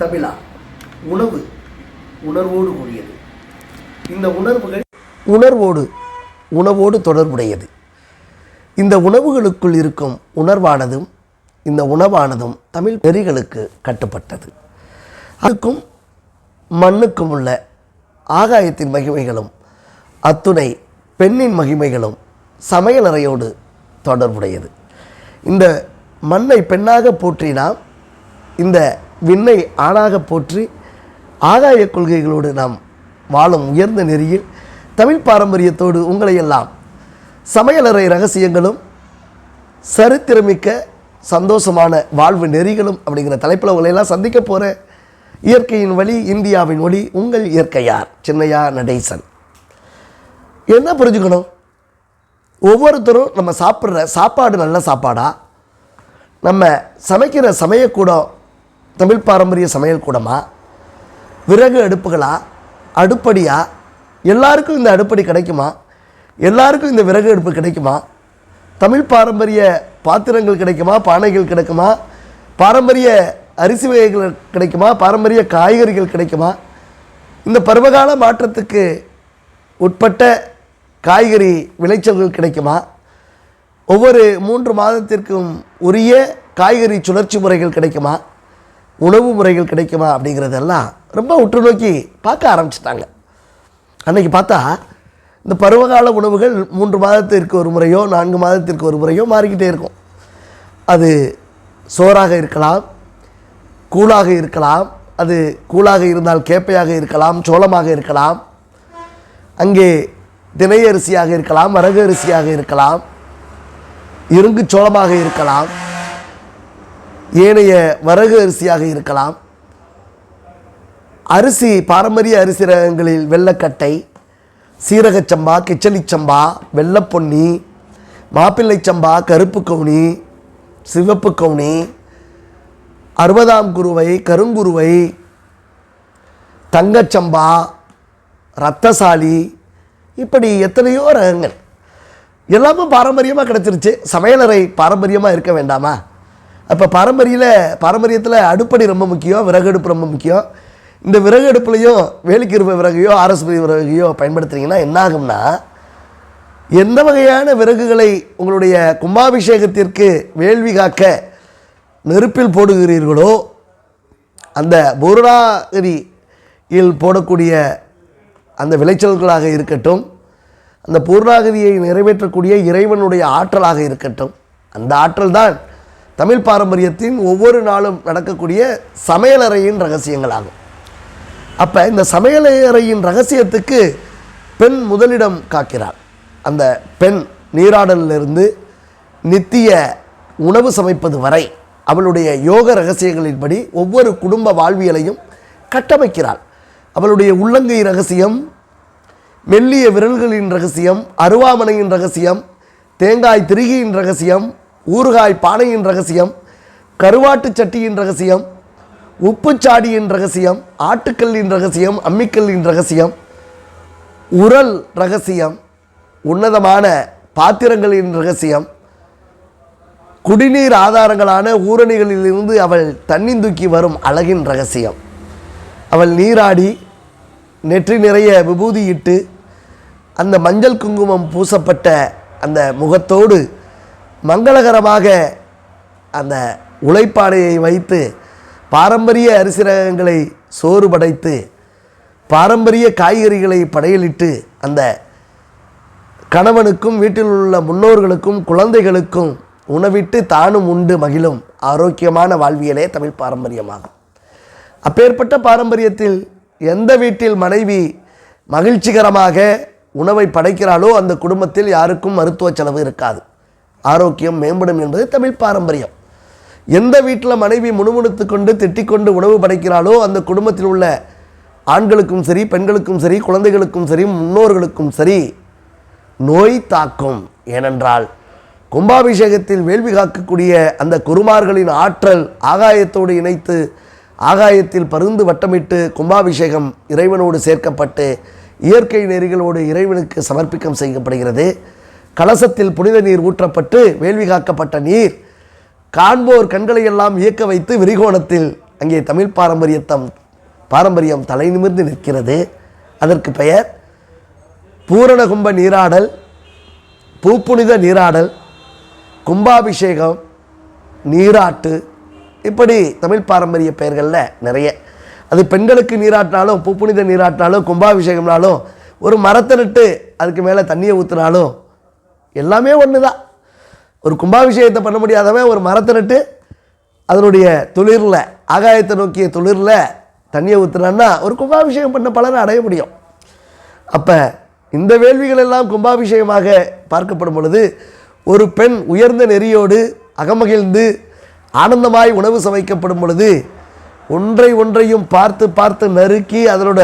தமிழா உணவு உணர்வோடு கூடியது. இந்த உணர்வுகள் உணர்வோடு உணவோடு தொடர்புடையது. இந்த உணவுகளுக்குள் இருக்கும் உணர்வானதும் இந்த உணவானதும் தமிழ் நெறிகளுக்கு கட்டுப்பட்டது. அதுக்கும் மண்ணுக்கும் உள்ள ஆகாயத்தின் மகிமைகளும் அத்துணை பெண்ணின் மகிமைகளும் சமையலறையோடு தொடர்புடையது. இந்த மண்ணை பெண்ணாக போற்றினால் இந்த விண்ணை ஆணாக போற்றி ஆகாய கொள்கைகளோடு நாம் வாழும் உயர்ந்த நெறியில் தமிழ் பாரம்பரியத்தோடு உங்களை எல்லாம் சமையலறை ரகசியங்களும் சரித்திரமிக்க சந்தோஷமான வாழ்வு நெறிகளும் அப்படிங்கிற தலைப்பில் உங்களையெல்லாம் சந்திக்க போகிற இயற்கையின் வழி இந்தியாவின் ஒளி உங்கள் இயற்கையார் சின்னையா நடேசன். என்ன புரிஞ்சுக்கணும்? ஒவ்வொருத்தரும் நம்ம சாப்பிட்ற சாப்பாடு நல்ல சாப்பாடா? நம்ம சமைக்கிற சமயக்கூடம் தமிழ் பாரம்பரிய சமையல் கூடமா? விறகு அடுப்புகளா? அடுப்படியா? எல்லாருக்கும் இந்த அடுப்படி கிடைக்குமா? எல்லாருக்கும் இந்த விறகு அடுப்பு கிடைக்குமா? தமிழ் பாரம்பரிய பாத்திரங்கள் கிடைக்குமா? பானைகள் கிடைக்குமா? பாரம்பரிய அரிசி வகைகள் கிடைக்குமா? பாரம்பரிய காய்கறிகள் கிடைக்குமா? இந்த பருவகால மாற்றத்துக்கு உட்பட்ட காய்கறி விளைச்சல்கள் கிடைக்குமா? ஒவ்வொரு மூன்று மாதத்திற்கும் உரிய காய்கறி சுழற்சி முறைகள் கிடைக்குமா? உணவு முறைகள் கிடைக்குமா அப்படிங்கிறதெல்லாம் ரொம்ப உற்று நோக்கி பார்க்க ஆரம்பிச்சிட்டாங்க. அன்னைக்கு பார்த்தா இந்த பருவகால உணவுகள் மூன்று மாதத்திற்கு ஒரு முறையோ நான்கு மாதத்திற்கு ஒரு முறையோ மாறிக்கிட்டே இருக்கும். அது சோறாக இருக்கலாம் கூழாக இருக்கலாம் அது கூழாக இருந்தால் கேப்பையாக இருக்கலாம் சோளமாக இருக்கலாம் அங்கே தினை அரிசியாக இருக்கலாம் வரகு அரிசியாக இருக்கலாம் இருங்கு சோளமாக இருக்கலாம் ஏனைய வரகு அரிசியாக இருக்கலாம். அரிசி பாரம்பரிய அரிசி ரகங்களில் வெள்ளக்கட்டை சீரகச்சம்பா கிச்சலிச்சம்பா வெள்ளப்பொன்னி மாப்பிள்ளை சம்பா கருப்பு கவுனி சிவப்பு கவுனி அறுபதாம் குருவை கருங்குருவை தங்கச்சம்பா ரத்தசாலி இப்படி எத்தனையோ ரகங்கள். எல்லாமே பாரம்பரியமாக கிடச்சிருச்சு. சமையலறை பாரம்பரியமாக இருக்க வேண்டாமா? அப்போ பாரம்பரியில் பாரம்பரியத்தில் அடுப்படி ரொம்ப முக்கியம் விறகு அடுப்பு ரொம்ப முக்கியம். இந்த விறகு அடுப்புலையும் வேலிக்கிருப்ப விறகையோ ஆரஸ்பதி விறகையோ பயன்படுத்துகிறீங்கன்னா என்ன ஆகும்னா எந்த வகையான விறகுகளை உங்களுடைய கும்பாபிஷேகத்திற்கு வேள்வி காக்க நெருப்பில் போடுகிறீர்களோ அந்த பூர்ணாகதியில் போடக்கூடிய அந்த விளைச்சல்களாக இருக்கட்டும் அந்த பூர்ணாகதியை நிறைவேற்றக்கூடிய இறைவனுடைய ஆற்றலாக இருக்கட்டும் அந்த ஆற்றல் தான் தமிழ் பாரம்பரியத்தின் ஒவ்வொரு நாளும் நடக்கக்கூடிய சமையலறையின் ரகசியங்களாகும். அப்போ இந்த சமையலறையின் ரகசியத்துக்கு பெண் முதலிடம் காக்கிறாள் அந்த பெண் நீராடலிருந்து நித்திய உணவு சமைப்பது வரை அவளுடைய யோக ரகசியங்களின்படி ஒவ்வொரு குடும்ப வாழ்வியலையும் கட்டமைக்கிறாள். அவளுடைய உள்ளங்கை ரகசியம் மெல்லிய விரல்களின் ரகசியம் அருவாமனையின் ரகசியம் தேங்காய் திருகியின் ரகசியம் ஊறுகாய் பானையின் ரகசியம் கருவாட்டு சட்டியின் ரகசியம் உப்புச்சாடியின் ரகசியம் ஆட்டுக்கல்லின் ரகசியம் அம்மிக்கல்லின் ரகசியம். உரல் ரகசியம் உன்னதமான பாத்திரங்களின் ரகசியம். குடிநீர் ஆதாரங்களான ஊரணிகளிலிருந்து அவள் தன்னிந்துக்கி தூக்கி வரும் அழகின் ரகசியம். அவள் நீராடி நெற்றி நிறைய விபூதியிட்டு அந்த மஞ்சள் குங்குமம் பூசப்பட்ட அந்த முகத்தோடு மங்களகரமாக அந்த உழைப்பாடையை வைத்து பாரம்பரிய அரிசி ரகங்களை சோறு படைத்து பாரம்பரிய காய்கறிகளை படையலிட்டு அந்த கணவனுக்கும் வீட்டில் உள்ள முன்னோர்களுக்கும் குழந்தைகளுக்கும் உணவிட்டு தானும் உண்டு மகிழும் ஆரோக்கியமான வாழ்வியலே தமிழ் பாரம்பரியமாகும். அப்பேற்பட்ட பாரம்பரியத்தில் எந்த வீட்டில் மனைவி மகிழ்ச்சிகரமாக உணவை படைக்கிறாளோ அந்த குடும்பத்தில் யாருக்கும் மருத்துவ செலவு இருக்காது. ஆரோக்கியம் மேம்படும் என்பது தமிழ் பாரம்பரியம். எந்த வீட்டில் மனைவி முணுமுணுத்து கொண்டு திட்டிக்கொண்டு உணவு படைக்கிறாளோ அந்த குடும்பத்தில் உள்ள ஆண்களுக்கும் சரி பெண்களுக்கும் சரி குழந்தைகளுக்கும் சரி முன்னோர்களுக்கும் சரி நோய் தாக்கும். ஏனென்றால் கும்பாபிஷேகத்தில் வேள்வி காக்கக்கூடிய அந்த குருமார்களின் ஆற்றல் ஆகாயத்தோடு இணைத்து ஆகாயத்தில் பருந்து வட்டமிட்டு கும்பாபிஷேகம் இறைவனோடு சேர்க்கப்பட்டு இயற்கை நெறிகளோடு இறைவனுக்கு சமர்ப்பிக்கம் செய்யப்படுகிறது. கலசத்தில் புனித நீர் ஊற்றப்பட்டு வேள்வி காக்கப்பட்ட நீர். காண்போர் கண்களை எல்லாம் இயக்க வைத்து விரிகோணத்தில் அங்கே தமிழ் பாரம்பரியத்தம் பாரம்பரியம் தலை நிமிர்ந்து நிற்கிறது. அதற்கு பெயர் பூரணகும்ப நீராடல் பூப்புனித நீராடல் கும்பாபிஷேகம் நீராட்டு. இப்படி தமிழ் பாரம்பரிய பெயர்களில் நிறைய. அது பெண்களுக்கு நீராட்டினாலும் பூப்புனித நீராட்டினாலும் கும்பாபிஷேகம்னாலும் ஒரு மரத்தை நட்டு அதுக்கு மேலே தண்ணியை ஊற்றினாலும் எல்லாமே ஒன்று தான் ஒரு கும்பாபிஷேகத்தை பண்ண முடியாதவன் ஒரு மரத்தை நட்டு அதனுடைய துளிரில் ஆகாயத்தை நோக்கிய துளிரில் தண்ணியை ஊற்றுனான்னா ஒரு கும்பாபிஷேகம் பண்ண பலனை அடைய முடியும். அப்போ இந்த வேள்விகள் எல்லாம் கும்பாபிஷேகமாக பார்க்கப்படும் பொழுது ஒரு பெண் உயர்ந்த நெறியோடு அகமகிழ்ந்து ஆனந்தமாய் உணவு சமைக்கப்படும் பொழுது ஒன்றை ஒன்றையும் பார்த்து பார்த்து நறுக்கி அதனோட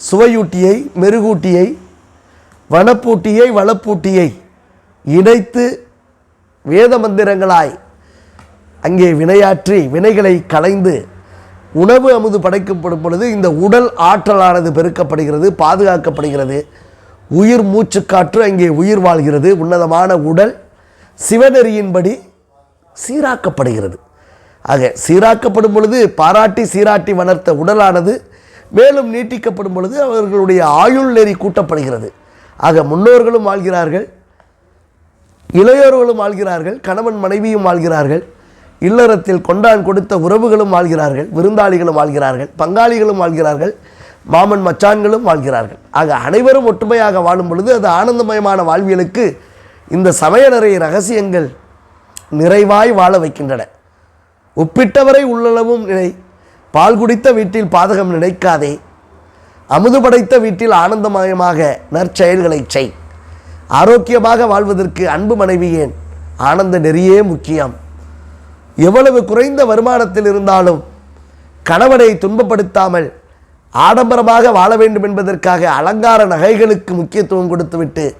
சுவையூட்டியை மெருகூட்டியை வனப்பூட்டியை வளப்பூட்டியை இணைத்து வேத மந்திரங்களாய் அங்கே வினையாற்றி வினைகளை களைந்து உணவு அமுது படைக்கப்படும் பொழுது இந்த உடல் ஆற்றலானது பெருக்கப்படுகிறது பாதுகாக்கப்படுகிறது. உயிர் மூச்சுக்காற்று அங்கே உயிர் வாழ்கிறது. உன்னதமான உடல் சிவநெறியின்படி சீராக்கப்படுகிறது. ஆக சீராக்கப்படும் பொழுது பாராட்டி சீராட்டி வளர்த்த உடலானது மேலும் நீட்டிக்கப்படும் பொழுது அவர்களுடைய ஆயுள் நெறி கூட்டப்படுகிறது. ஆக முன்னோர்களும் வாழ்கிறார்கள். இளையோர்களும் வாழ்கிறார்கள் கணவன் மனைவியும் வாழ்கிறார்கள் இல்லறத்தில் கொண்டான் கொடுத்த உறவுகளும் வாழ்கிறார்கள் விருந்தாளிகளும் வாழ்கிறார்கள் பங்காளிகளும் வாழ்கிறார்கள் மாமன் மச்சான்களும் வாழ்கிறார்கள். ஆக அனைவரும் ஒற்றுமையாக வாழும் பொழுது அது ஆனந்தமயமான வாழ்வியலுக்கு இந்த சமையலறை ரகசியங்கள் நிறைவாய் வாழ வைக்கின்றன. ஒப்பிட்டவரை உள்ளளவும் நினை பால் குடித்த வீட்டில் பாதகம் நினைக்காதே அமுது படைத்த வீட்டில் ஆனந்தமயமாக நற்செயல்களை செய். ஆரோக்கியமாக வாழ்வதற்கு அன்பு மனைவி ஏன்? ஆனந்த நெறியே முக்கியம். எவ்வளவு குறைந்த வருமானத்தில் இருந்தாலும் கணவனை துன்பப்படுத்தாமல் ஆடம்பரமாக வாழ வேண்டும் என்பதற்காக அலங்கார நகைகளுக்கு முக்கியத்துவம் கொடுத்துவிட்டு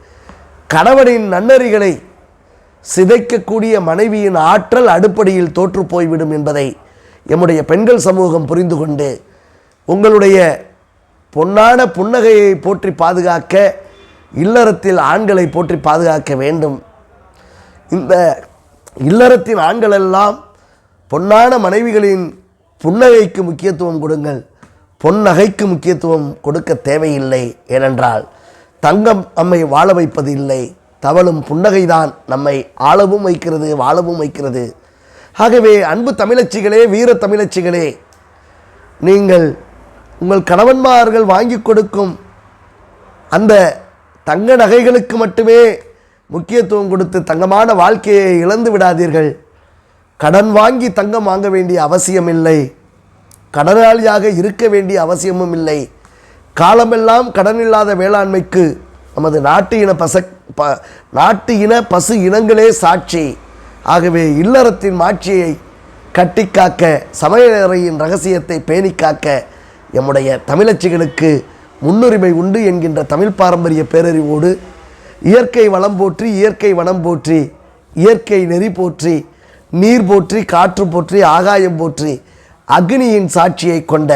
கணவனின் நன்னறிகளை சிதைக்கக்கூடிய மனைவியின் ஆற்றல் அடுப்படியில் தோற்று போய்விடும் என்பதை எம்முடைய பெண்கள் சமூகம் புரிந்து கொண்டு உங்களுடைய பொன்னான புன்னகையை போற்றி பாதுகாக்க இல்லறத்தில் ஆண்களை போற்றி பாதுகாக்க வேண்டும். இந்த இல்லறத்தின் ஆண்கள் எல்லாம் பொன்னான மனைவிகளின் புன்னகைக்கு முக்கியத்துவம் கொடுங்கள். பொன்னகைக்கு முக்கியத்துவம் கொடுக்க தேவையில்லை ஏனென்றால் தங்கம் நம்மை வாழ வைப்பது இல்லை தவளும் புன்னகைதான் நம்மை ஆளவும் வைக்கிறது வாழவும் வைக்கிறது. ஆகவே அன்பு தமிழச்சிகளே வீர தமிழச்சிகளே நீங்கள் உங்கள் கணவன்மார்கள் வாங்கி கொடுக்கும் அந்த தங்க நகைகளுக்கு மட்டுமே முக்கியத்துவம் கொடுத்து தங்கமான வாழ்க்கையை இழந்து விடாதீர்கள். கடன் வாங்கி தங்கம் வாங்க வேண்டிய அவசியமில்லை. கடனாளியாக இருக்க வேண்டிய அவசியமும் இல்லை. காலமெல்லாம் கடன் இல்லாத வேளாண்மைக்கு நமது நாட்டு இன பச ப நாட்டு இன பசு இனங்களே சாட்சி. ஆகவே இல்லறத்தின் மாட்சியை கட்டிக்காக்க சமையலறையின் ரகசியத்தை பேணிக்காக்க எம்முடைய தமிழச்சிகளுக்கு முன்னுரிமை உண்டு என்கின்ற தமிழ் பாரம்பரிய பேரறிவோடு இயற்கை வளம் போற்றி இயற்கை வனம் போற்றி இயற்கை நெறி போற்றி நீர் போற்றி காற்று போற்றி ஆகாயம் போற்றி அக்னியின் சாட்சியை கொண்ட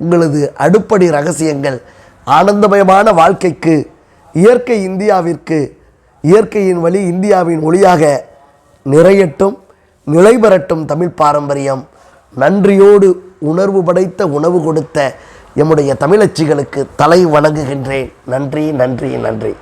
உங்களது அடுப்படி ரகசியங்கள் ஆனந்தமயமான வாழ்க்கைக்கு இயற்கை இந்தியாவிற்கு இயற்கையின் வழி இந்தியாவின் ஒளியாக நிறையட்டும் நிலை பெறட்டும் தமிழ் பாரம்பரியம். நன்றியோடு உணர்வு படைத்த உணவு கொடுத்த எம்முடைய தமிழச்சிகளுக்கு தலை வணங்குகின்றேன். நன்றி நன்றி நன்றி.